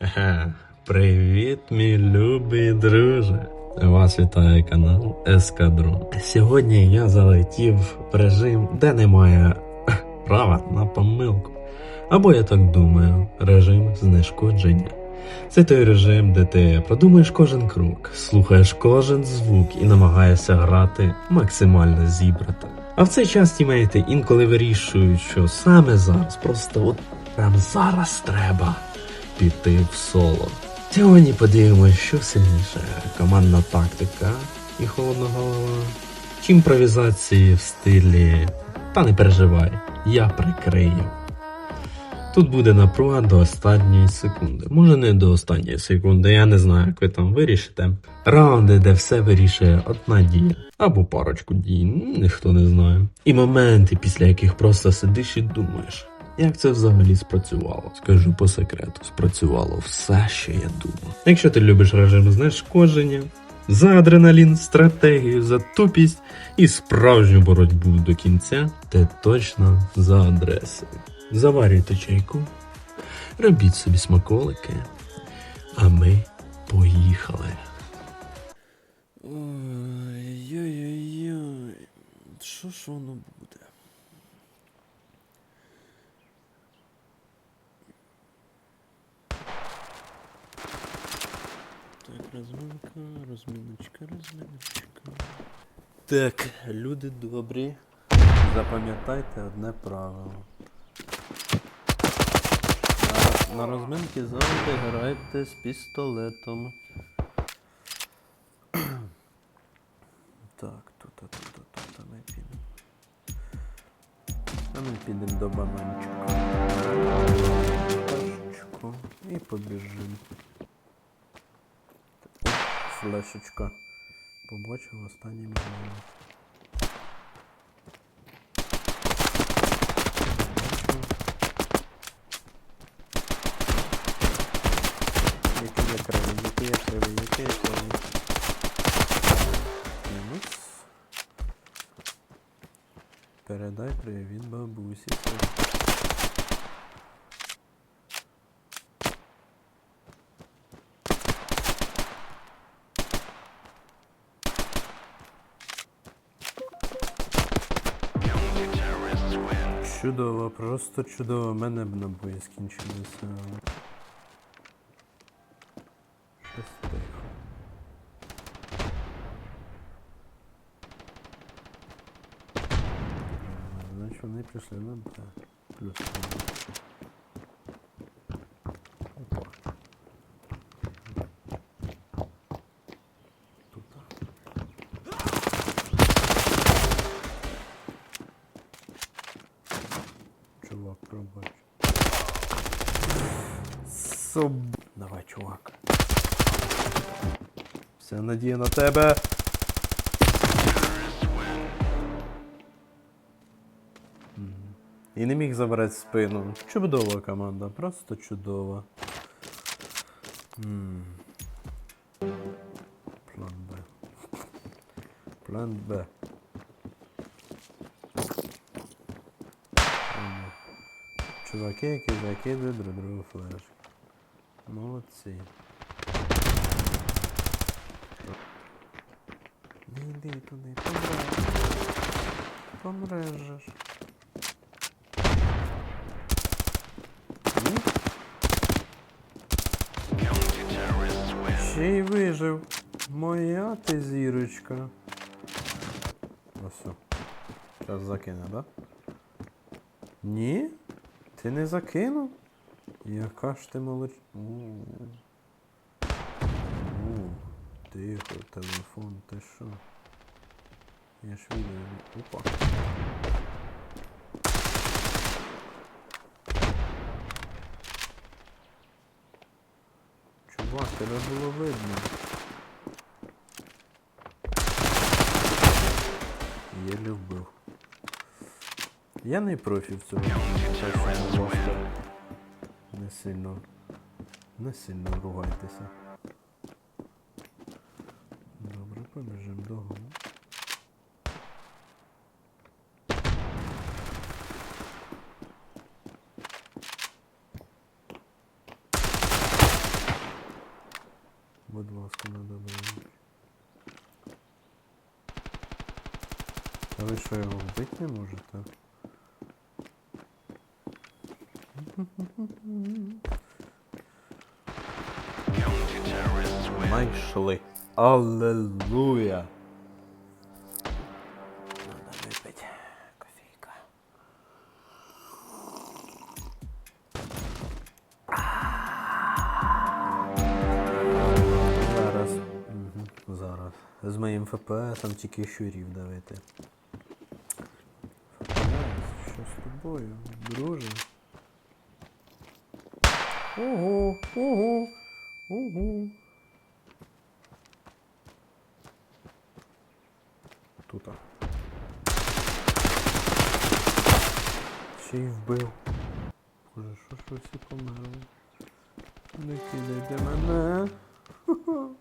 Привіт, мій любий друже. Вас вітає канал Ескадрон. Сьогодні я залетів в режим, де немає права на помилку. Або я так думаю, режим знешкодження. Це той режим, де ти продумуєш кожен крок, слухаєш кожен звук і намагаєшся грати максимально зібрато. А в цей час тімейти інколи вирішують, що саме зараз, просто от прям зараз треба піти в соло. Сьогодні подивимося, що сильніше: командна тактика і холодна голова, чи імпровізації в стилі. Та не переживай, я прикрию. Тут буде напруга до останньої секунди. Може не до останньої секунди, я не знаю, як ви там вирішите. Раунди, де все вирішує одна дія. Або парочку дій, ніхто не знає. І моменти, після яких просто сидиш і думаєш. Як це взагалі спрацювало? Скажу по секрету, спрацювало все, що я думав. Якщо ти любиш режим знешкодження, за адреналін, стратегію, за тупість і справжню боротьбу до кінця, ти точно за адресою. Заварюйте чайку, робіть собі смаколики, а ми поїхали. Ой-ой-ой. Що ж воно буде? Так, розминка, розминочка, розминочка. Так, люди добрі. Запам'ятайте одне правило. На, на розминки завжди грайте з пістолетом. Так, тут, тут, тут, тут ми підемо. А ми підемо до бананчика. І побіжимо. О, флешечка. Побачив останній момент. Який я кривий, який я. Передай привіт бабусі. Чудово, просто чудово. У мене б набої скінчилися. Щось тихо. Значить вони пішли на. Плюс. один. Опа. Тут. Чувак, пробач. Соб... Давай, чувак. Вся надія на тебе. І не міг забрати спину. Чудова команда, просто чудова. План Б. План Б. Чуваки, які закидують друг другу флеш. Молодці. Не йди туди, помреш. Помреш. Ще й вижив. Моя ти зірочка. Ось. Зараз закине, да? Ні? Ти не закинув? Яка ж ти молоч... У. У. Тихо, телефон, ти що? Я ж відео. Опа. Чувак, тебе було видно. Єлі вбив. Я не профі в цьому. Не сильно. Не сильно ругайтеся. Добре, побіжимо догону. будь ласка, на добре. А ви що його вбити не можете? Знайшли. Аллилуйя. Надо випити кофейка. Зараз. Угу. Зараз. З моїм ФПСом тільки щурів давити. ФПС, що з тобою, друже? Ого, ого, ого. Тута. Ще й вбив. Боже, що ж ви всі померли? Не кидайте мене.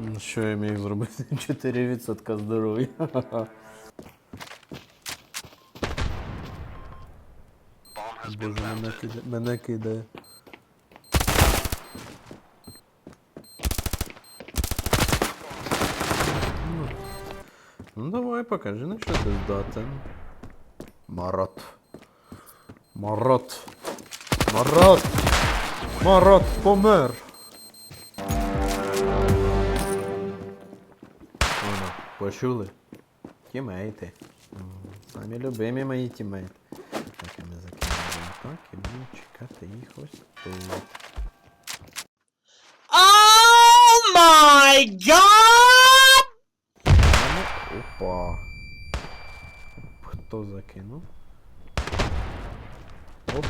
Ну, Що я міг зробити? 4% здоров'я. Боже, мене кидає. Мене кидає. Ну. Давай покажи, на що ти здатен. Марат. Марат. Марат. Марат помер. почули? Тімейти. М, Самі любимі мої тімейти. Так, і ми закинули так і будемо чекати їх ось тут. Oh my god! Мене- Опа. Хто закинув? Оп.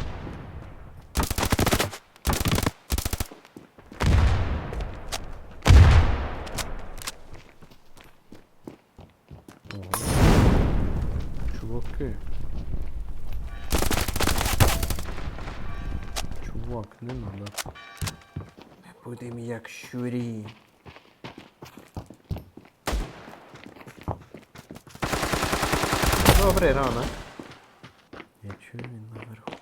Чуваки. Чувак, не надо. Ми будемо як щурі. Добрий ранок. Я чую він наверху.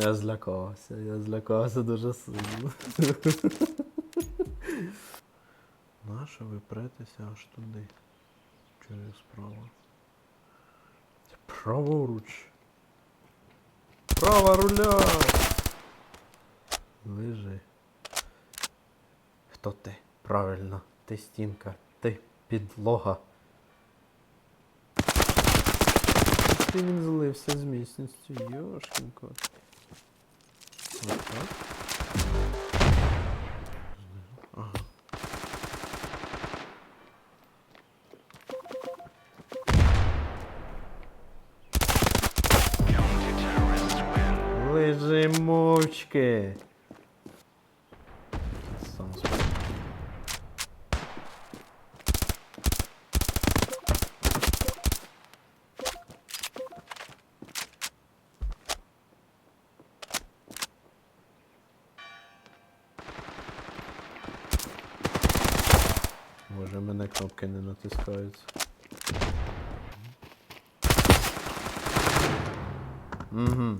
Я злякався, я злякався дуже сильно. Нащо ви претеся аж туди? Через право. Праворуч. Права руля! Лежи. Хто ти? Правильно, ти стінка, ти підлога. Ти він злився з міцністю, йошкінко. Отак. Ага. Лежи мовчки. Сам спав. Боже, в мене кнопки не натискаються. Угу.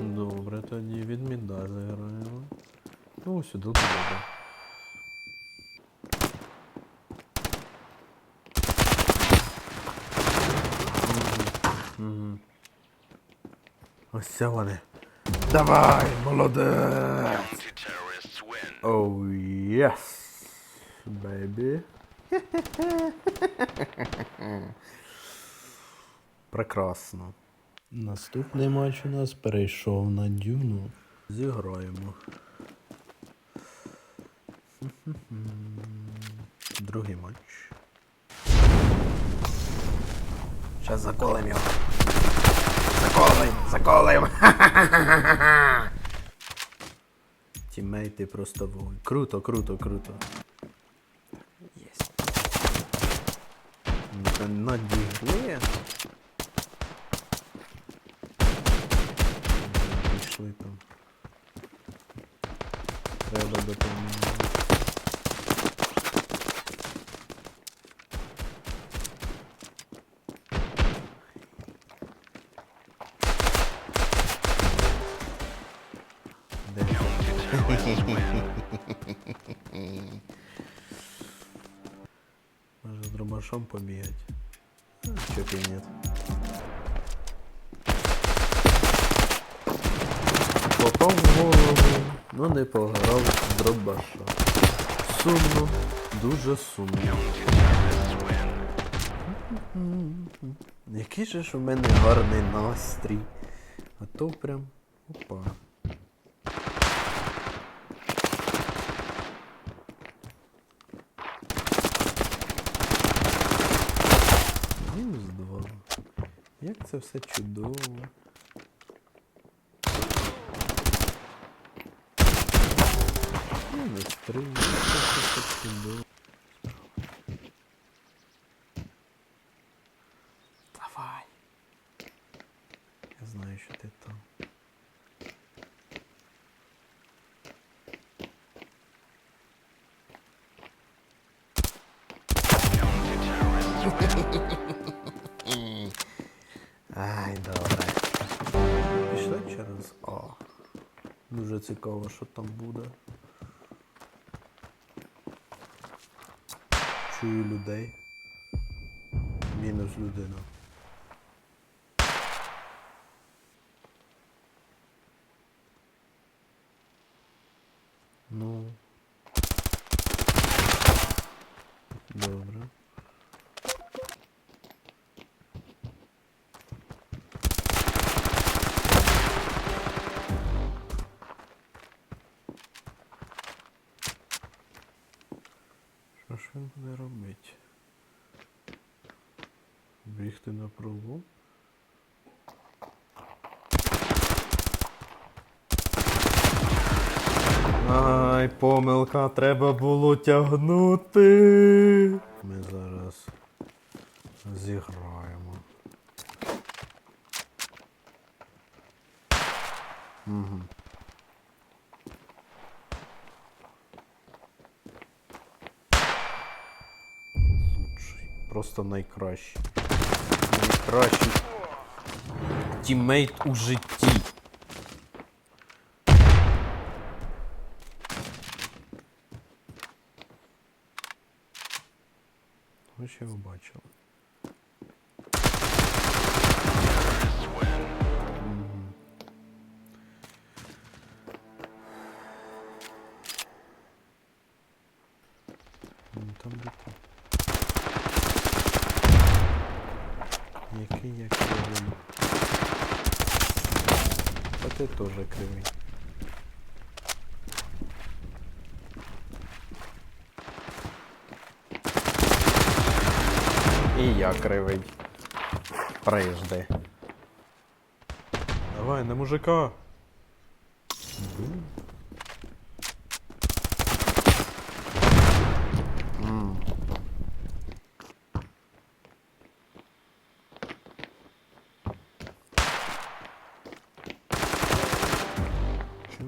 Добре, тоді відмінда заграємо. Ну, сюди буде. Угу. Ось це вони. Давай, молодець! Оу, єс! Бейбі. Прекрасно. Наступний матч у нас перейшов на дюну. Зіграємо. Другий матч. Зараз заколем його. Заколем, заколем. Тімейти просто вогонь. Круто, круто, круто. надігли. Пішли там. Треба допомогти. Де це? Може з дробашом побігать. Чё бы нет. Попав в голову, ну не пограв дробаша. Сумно, дуже сумно. Який же ж у мене гарний настрій. А то прям. Опа. Мінус два. Як це все чудово. Ну, не стрим, це все чудово. Цікаво, що там буде. Чую людей. Мінус людина. Ну. Добре. Що ж він буде робити? Бігти на пролом? Ай, помилка, треба було тягнути. Ми зараз зіграємо. Угу. Просто найкращий. Найкращий тіммейт у житті. Ще його бачили. Там де ти. Який я кривий. А ти теж кривий. І я кривий. Прижди. Давай, на мужика. М. Чо?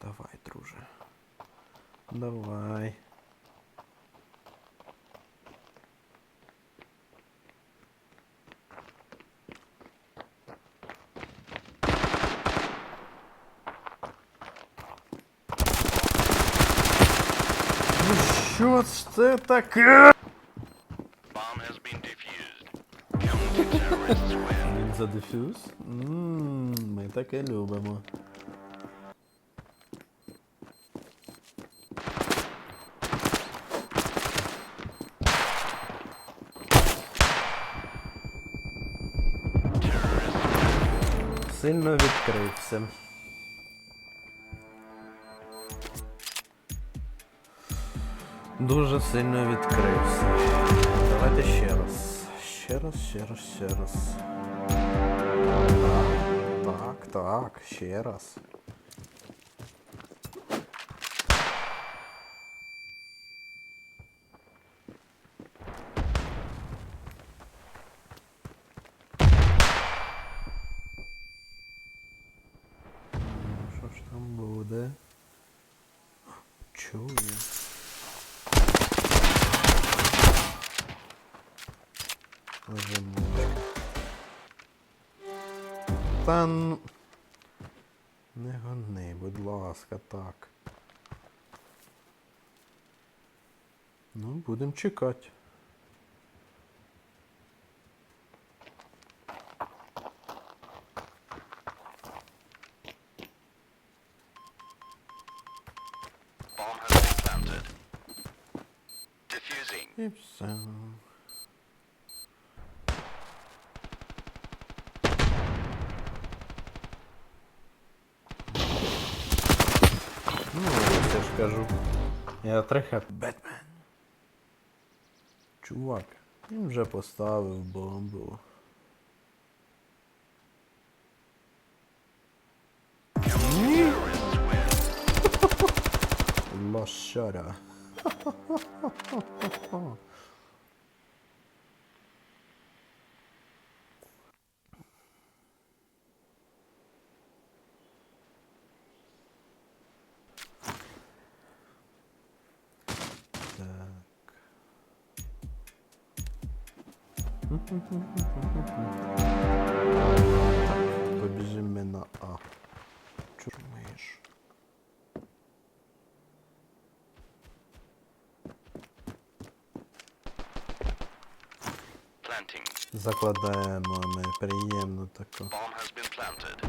Давай, друже. Давай. Ну що ж це таке? Він за дефюз? Ммм, ми таке любимо. сильно відкрився. Дуже сильно відкрився. Давайте ще раз. Ще раз, ще раз, ще раз. Так, так, так, ще раз. Будемо чекати. Bomb has been planted. Diffusing. І все. Ну, ось я ж кажу. Я трохи Бетмен. Чувак, він вже поставив бомбу. Ні. Побіжимо на А. Чурмиш. Закладаємо ми приємно тако. Bomb has been planted.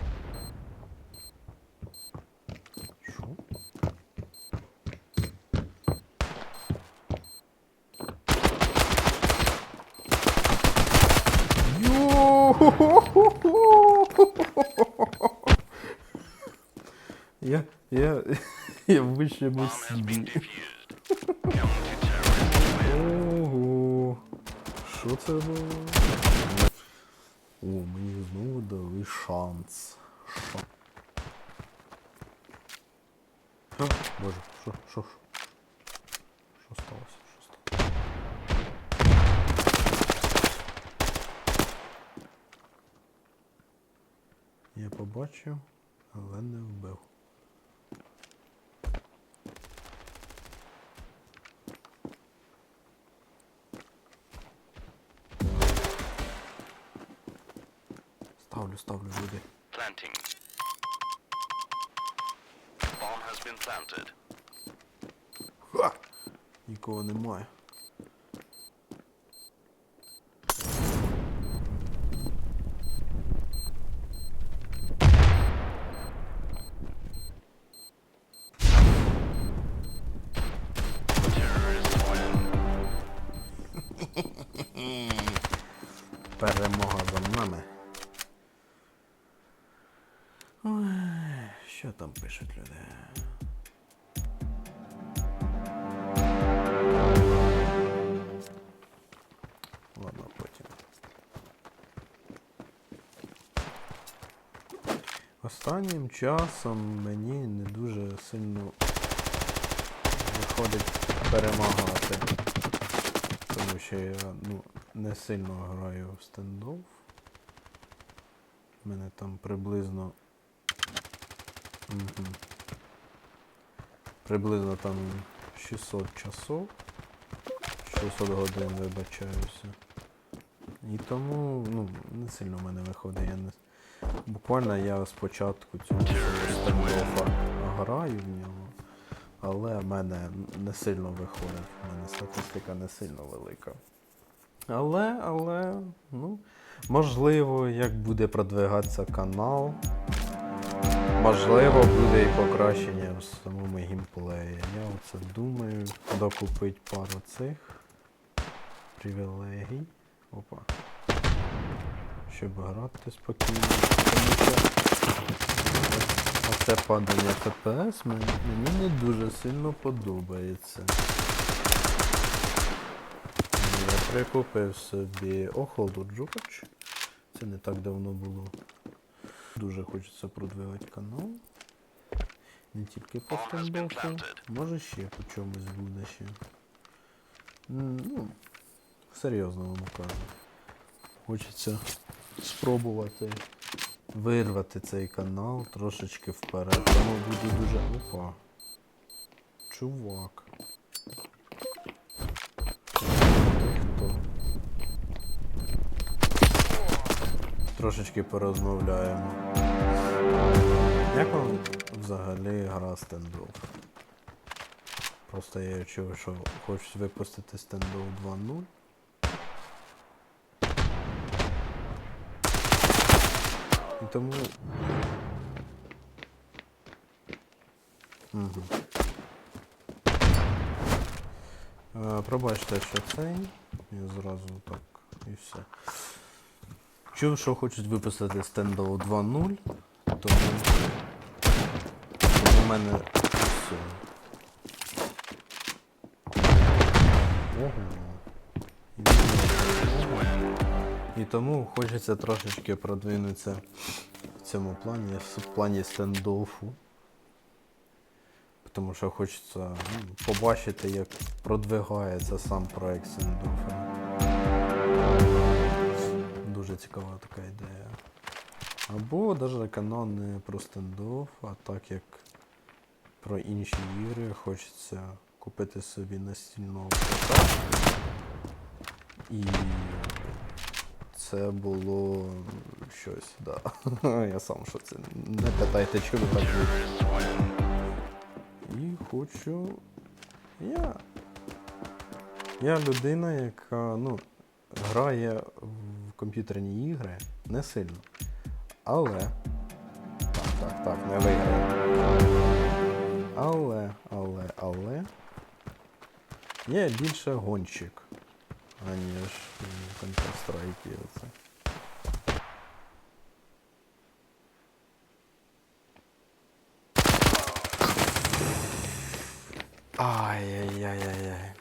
Що? Я, я, я в вищому Bomb has been сні. defused. Counter-terrorist win. Ого. Що це було? О, мені знову дали шанс. Шанс. А, Боже, що, що, що? Що сталося? Що сталося? Я побачив, але не вбив. Bomb has been planted. Ха! Нікого Останнім часом мені не дуже сильно виходить перемагати. Тому що я ну, не сильно граю в стендов. У мене там приблизно. Мгм. Приблизно там 600 часов. 600 годин вибачаюся. І тому ну, не сильно в мене виходить. Я не... Буквально я спочатку цього стендофа граю в нього. Але в мене не сильно виходить. У мене статистика не сильно велика. Але, але, ну, можливо, як буде продвигатися канал, можливо, буде і покращення в самому геймплеї. Я оце думаю, докупити пару цих привілегій. Опа. Щоб грати спокійно. Оце падання FPS мені, не дуже сильно подобається. Прикупив собі охолоджувач. Це не так давно було. Дуже хочеться продвигати канал. Не тільки по стендофу, може ще по чомусь буде ще. Ну, серйозно вам кажу. Хочеться спробувати вирвати цей канал трошечки вперед. Тому буде дуже. Опа. Чувак. Трошечки порозмовляємо. Як вам взагалі гра стендофф? Просто я чув, що хочуть випустити стендофф 2.0. І тому. Угу. Е, пробачте, що цей. Я зразу так і все. Чув, що хочуть випустити стендофф 2.0, тому. в мене все. Ого. І тому хочеться трошечки продвинутися в цьому плані, в плані стендофу. Тому що хочеться ну, побачити, як продвигається сам проект стендофу. Дуже цікава така ідея. Або навіть канал не про стендоф, а так як про інші ігри хочеться купити собі настільного кота. І це було щось, да. Я сам що це. Не питайте, чому так буде. І хочу. Я. Я людина, яка, ну, грає в комп'ютерні ігри не сильно. Але. Так, так, так, не виграю. Але, але, але. Я більше гонщик, аніж в Counter-Strike. Ай-яй-яй-яй-яй.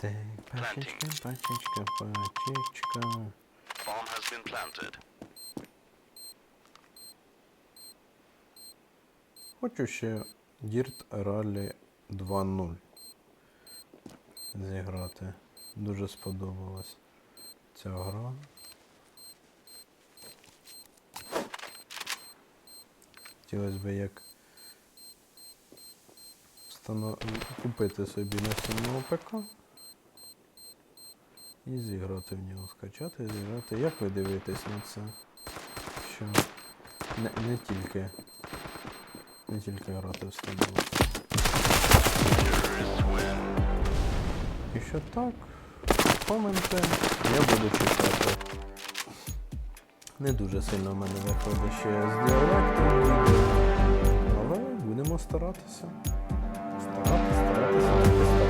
Так, пачечка, пачечка, пачечка. Bomb. Хочу ще Dirt Rally 2.0 зіграти. Дуже сподобалась ця гра. Хотілося б як встано... купити собі настільного ПК і зіграти в нього, скачати, зіграти. Як ви дивитесь на це? Що не, не тільки не тільки грати в І що так, коменти, я буду читати. Не дуже сильно в мене виходить ще з діалектом але будемо старатися. Старатися, старатися, старатися.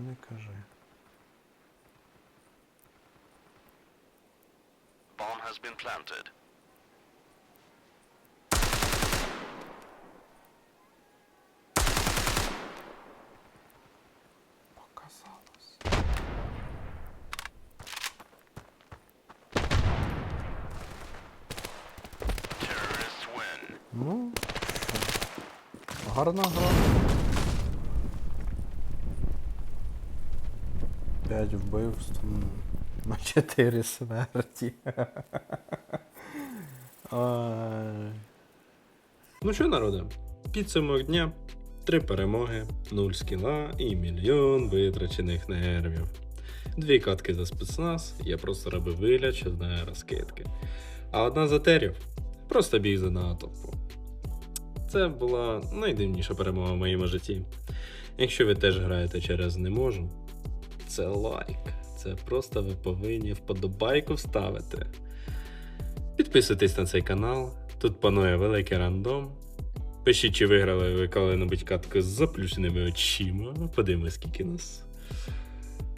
Не кажи. Bomb has been planted. Показалось. Terrorists win. Ну, що? гарна гра. П'ять вбивств м, на чотири смерті. Ну що, народе? Підсумок дня. Три перемоги, нуль скіла і мільйон витрачених нервів. Дві катки за спецназ, я просто робив вигляд, що знаю розкидки. А одна за терів просто бій за натовпу. Це була найдивніша перемога в моєму житті. Якщо ви теж граєте через не можу, це лайк. Це просто ви повинні вподобайку вставити. Підписуйтесь на цей канал. Тут панує великий рандом. Пишіть, чи виграли ви коли-небудь катку з заплющеними очима. Подивимось, скільки нас.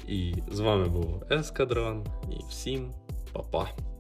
І з вами був Ескадрон. І всім па-па.